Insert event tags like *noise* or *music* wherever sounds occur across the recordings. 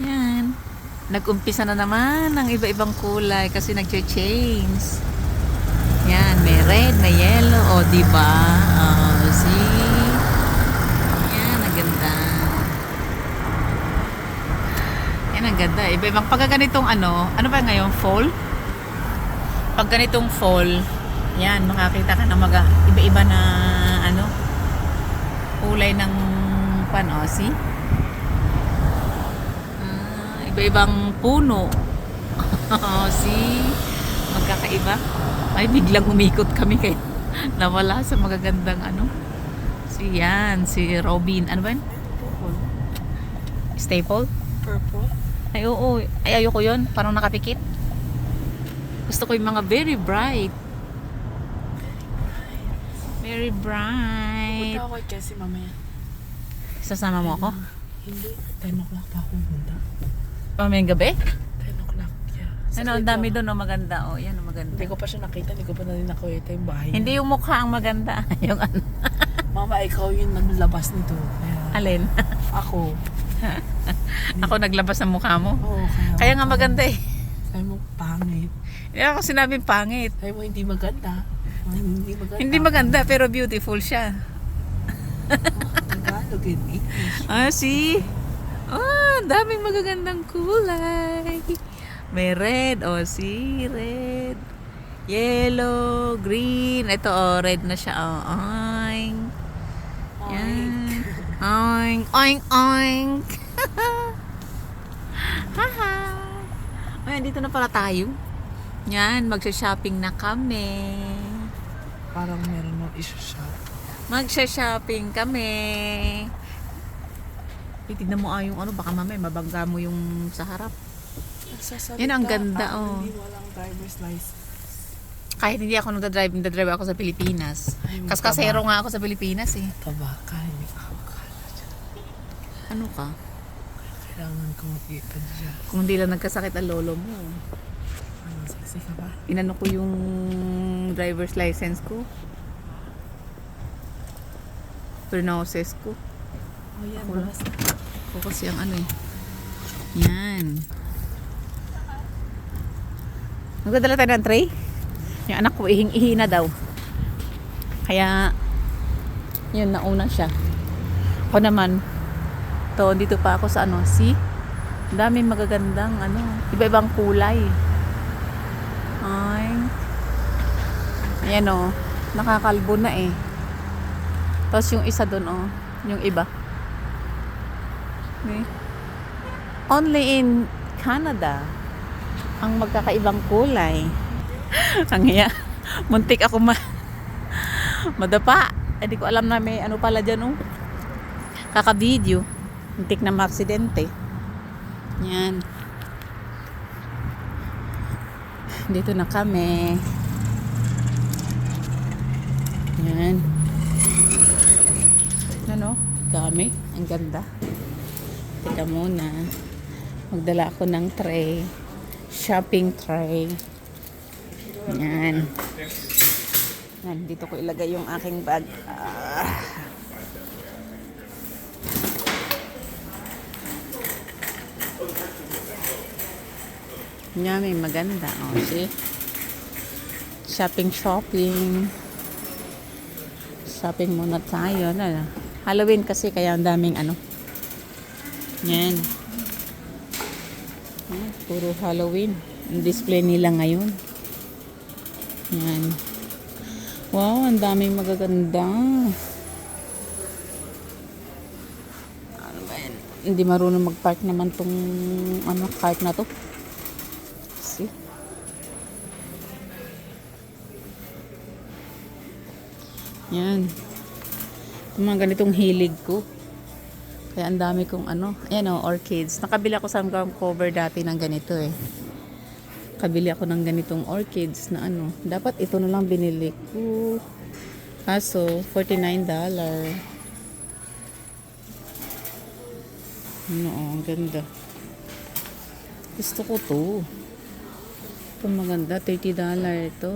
Yan. Nag-umpisa na naman ng iba-ibang kulay kasi nag-change. Yan, may red, may yellow. O, di ba? Oh, see? Yan, ang ganda. Yan, ang ganda. Iba-ibang pagka ganitong ano, ano ba ngayon? Fall? Pag ganitong fall, yan, makakita ka ng mga iba-iba na ano, kulay ng pano, see? Iba-ibang puno. *laughs* see? Magkakaiba. Ay, biglang umikot kami kay nawala sa magagandang ano. Si yan, si Robin. Ano ba yun? Staple? Purple. Ay, oo. Ay, ayoko yun. Parang nakapikit. Gusto ko yung mga very bright. Very bright. Punta ako kay Cassie mamaya. Sasama mo ako? Hindi. 10 o'clock pa ako punta. Mamayang gabi? 10 o'clock, yeah. Ano, ang dami doon, oh, maganda. Oh, yan, oh, maganda. Hindi ko pa siya nakita. Hindi ko pa na rin yung bahay. niya. Hindi yung mukha ang maganda. *laughs* yung ano. Mama, ikaw yung naglabas nito. Kaya Alin? ako. *laughs* Ako naglabas ng mukha mo. Oo, kaya. Kaya nga maganda eh. Sabi mo, pangit. Hindi ako sinabing pangit. Sabi mo, hindi maganda. Hindi maganda. Hindi maganda, pero beautiful siya. Tagalog in English. Ah, see? Oh, daming magagandang kulay. May red, oh, see? Red. Yellow, green. Ito, oh, red na siya. Oh, oink. Yan. Oink, oink, oink. *laughs* Haha. Ayan, dito na pala tayo. Yan, magsha-shopping na kami. Parang meron mo isa-shop. Magsha-shopping kami. Eh, tignan mo ah yung ano, baka mamaya mabangga mo yung sa harap. Nagsasalita Yan ang ganda, ako, oh. Hindi walang driver's license. Kahit hindi ako nagdadrive, nagdadrive ako sa Pilipinas. Ay, may Kas kasero nga ako sa Pilipinas eh. Tabaka, hindi ako kala dyan. Ano ka? Kailangan ko makita dyan. Kung hindi lang nagkasakit ang lolo mo. Ano, sexy ka ba? Inano ko yung driver's license ko. Prenoses ko. Oh, yan. Ako Ako kasi ang ano eh. Yan. Magdadala tayo ng tray? Yung anak ko, ihing-ihi na daw. Kaya, yun, nauna siya. Ako naman, to, dito pa ako sa ano? Ang daming magagandang, ano, iba-ibang kulay. Ay. Ayan o, nakakalbo na eh. Tapos yung isa doon oh, yung iba. Okay. Only in Canada ang magkakaibang kulay. *laughs* ang hiya. Muntik ako ma *laughs* madapa. Hindi ko alam na may ano pala dyan oh. Kaka-video. Muntik na maaksidente. Yan. Dito na kami. Yan. Ano? Dami. Ang ganda. Teka muna. Magdala ako ng tray. Shopping tray. Yan. Yan. Dito ko ilagay yung aking bag. Ah. Yan, may maganda. Oh, see? Shopping, shopping. Shopping muna tayo. Ano? Halloween kasi kaya ang daming ano. Yan. Yan, puro Halloween. Ang display nila ngayon. Yan. Wow, ang daming magaganda. Ano ba yan? Hindi marunong mag-park naman tong ano, cart na to. See? Yan. Yung mga ganitong hilig ko. Kaya ang dami kong ano, ayan o, orchids. Nakabili ako sa ground cover dati ng ganito eh. Kabili ako ng ganitong orchids na ano. Dapat ito na lang binili ko. Kaso, $49. Ano, oh, ang ganda. Gusto ko to. Ito maganda, $30 ito.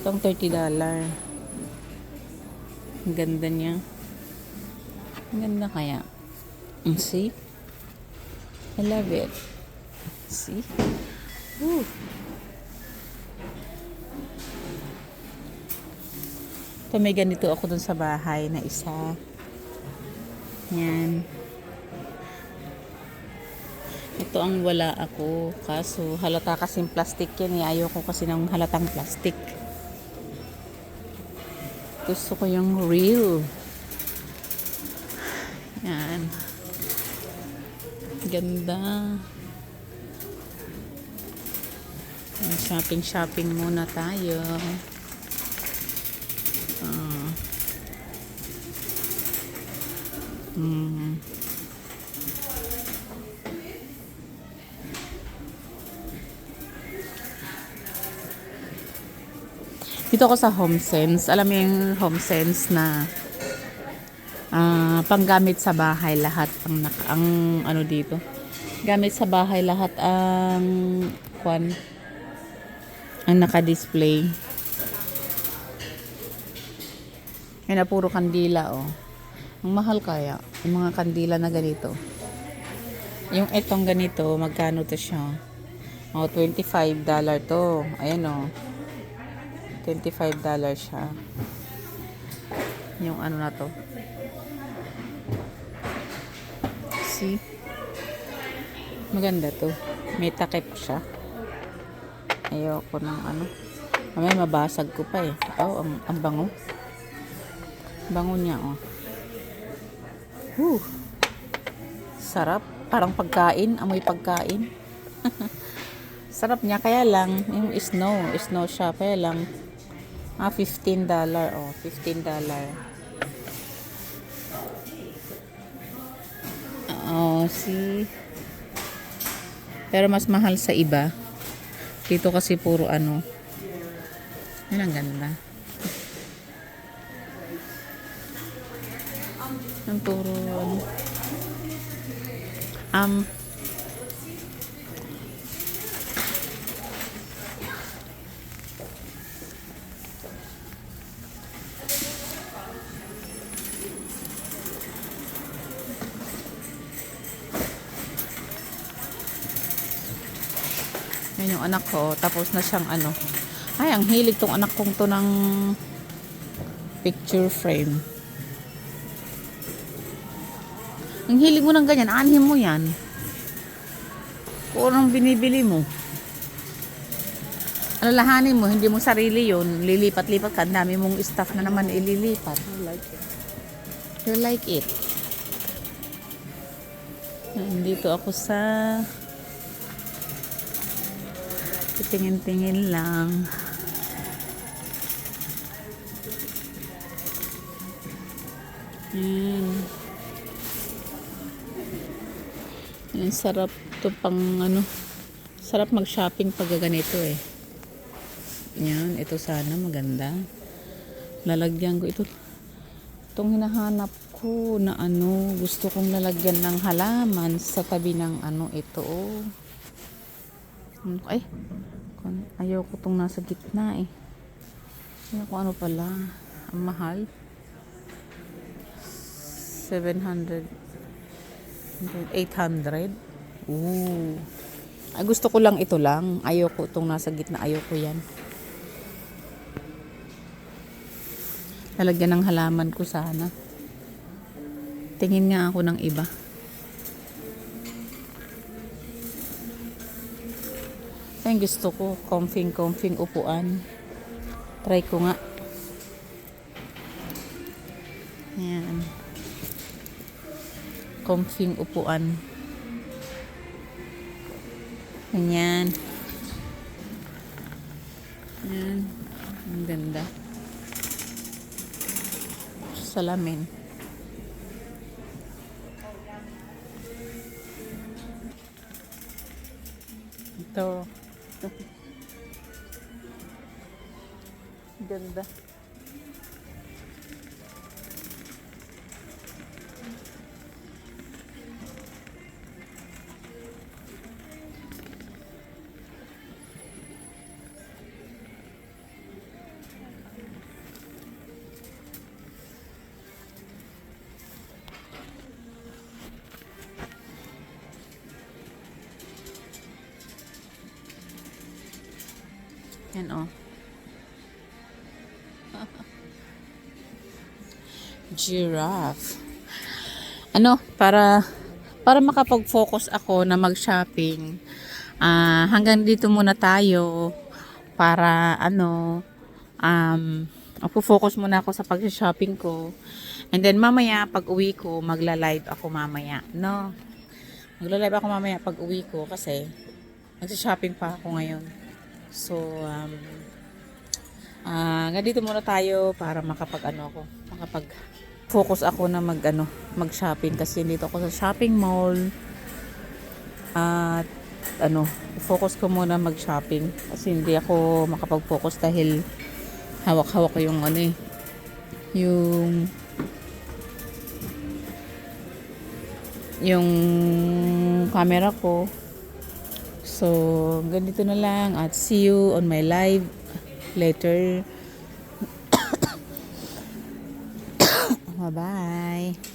Itong $30. Ang ganda niya. Ganda kaya. Mm, See? I love it. See? Woo. Ito may ganito ako dun sa bahay na isa. Yan. Ito ang wala ako. Kaso halata kasing plastic yan eh. Ayoko kasi ng halatang plastic. Gusto ko yung real. Yan. Ganda. Shopping shopping muna tayo. Ah. Mm. Dito ako sa HomeSense. Alam mo yung HomeSense na panggamit sa bahay lahat ang, ang ano dito. Gamit sa bahay lahat ang kwan ang naka-display. Yan na puro kandila oh. Ang mahal kaya yung mga kandila na ganito. Yung etong ganito, magkano to siya? Oh, 25 dollar to. Ayan oh. 25 dollar siya. Yung ano na to. See? Maganda to. May takip siya. Ayoko ng ano. Mamaya mabasag ko pa eh. Oh, ang, ang bango. Bango niya oh. Whew. Sarap. Parang pagkain. Amoy pagkain. *laughs* Sarap niya. Kaya lang, yung snow. Snow siya. Kaya lang, ah, 15 dollar. Oh, 15 see? Pero mas mahal sa iba. Dito kasi puro ano. Yan ang ganda. Ang puro ano. Um, yung anak ko. Tapos na siyang ano. Ay, ang hilig tong anak kong to ng picture frame. Ang hilig mo ng ganyan. Anhin mo yan. Kung anong binibili mo. Alalahanin mo, hindi mo sarili yun. Lilipat-lipat ka. Ang dami mong staff na naman ililipat. I like it. You like it. Nandito ako sa titingin-tingin lang. Yan. Yan, sarap to pang ano. Sarap mag-shopping pag ganito eh. Yan, ito sana maganda. Lalagyan ko ito. Itong hinahanap ko na ano, gusto kong lalagyan ng halaman sa tabi ng ano ito. Oh. Ano, Ay, ayaw ko itong nasa gitna eh. Ayaw ko ano pala. Ang mahal. 700. 800. Ooh. Ay, gusto ko lang ito lang. Ayaw ko itong nasa gitna. Ayaw ko yan. Lalagyan ng halaman ko sana. Tingin nga ako ng iba. Ay, gusto ko. Comfing-comfing upuan. Try ko nga. Yan. Comfing upuan. Ganyan. Yan. Ang ganda. Salamin. Ito. Ganda. Yan oh. *laughs* Giraffe. Ano, para para makapag-focus ako na mag-shopping. Ah, hanggang dito muna tayo para ano um focus muna ako sa pag-shopping ko. And then mamaya pag uwi ko, magla-live ako mamaya, no? Magla-live ako mamaya pag uwi ko kasi nagsa-shopping pa ako ngayon. So um ah hanggang dito muna tayo para makapag ano ako, makapag focus ako na mag ano, mag-shopping kasi dito ako sa shopping mall. At ano, focus ko muna mag-shopping kasi hindi ako makapag-focus dahil hawak-hawak ko yung ano eh, yung yung camera ko. So, ganito na lang at see you on my live later. *coughs* Bye-bye.